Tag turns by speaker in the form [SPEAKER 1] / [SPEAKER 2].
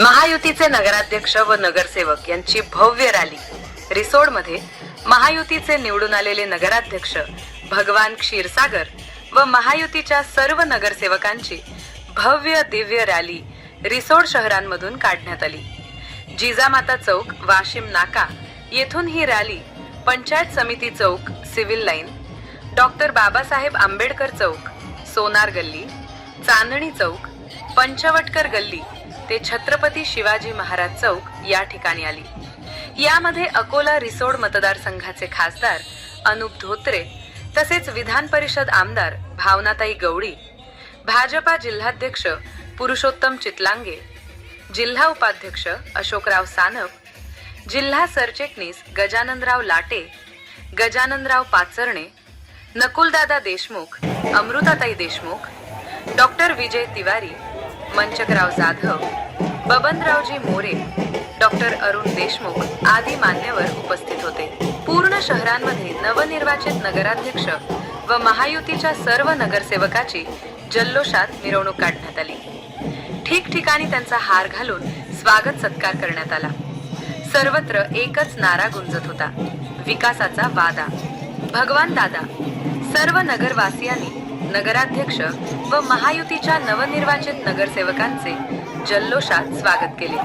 [SPEAKER 1] महायुतीचे नगराध्यक्ष व नगरसेवक यांची भव्य रॅली. रिसोडमध्ये महायुतीचे निवडून आलेले नगराध्यक्ष भगवान क्षीरसागर व महायुतीच्या सर्व नगरसेवकांची भव्य दिव्य रॅली रिसोड शहरांमधून काढण्यात आली. जिजामाता चौक वाशिम नाका येथून ही rally Panchayat Samiti Chowk civil line doctor Babasaheb Ambedkar Chowk Sonar Galli Chandni Chowk पंचवटकर गल्ली ते छत्रपती शिवाजी महाराज चौक या ठिकाणी आली. यामध्ये अकोला रिसोड मतदारसंघाचे खासदार अनुप धोत्रे तसेच विधान परिषद आमदार भावनाताई गवळी भाजपा जिल्हाध्यक्ष पुरुषोत्तम चितलांगे जिल्हा उपाध्यक्ष अशोकराव सानप जिल्हा सरचिटणीस गजाननराव लाटे गजाननराव पाचरणे नकुलदादा देशमुख अमृताताई देशमुख डॉक्टर विजय तिवारी मंचकराव जाधव बबनरावजी मोरे डॉक्टर अरुण देशमुख आदी मान्यवर उपस्थित होते. पूर्ण शहरांमध्ये नवनिर्वाचित नगराध्यक्ष व महायुतीच्या सर्व नगरसेवकाची जल्लोषात मिरवणूक काढण्यात आली. ठिकठिकाणी त्यांचा हार घालून स्वागत सत्कार करण्यात आला. सर्वत्र एकच नारा गुंजत होता. विकासाचा वादा. भगवान दादा सर्व नगरवासियांनी नगराध्यक्ष व महायुतीच्या नवनिर्वाचित नगरसेवकांचे जल्लोषात स्वागत केले.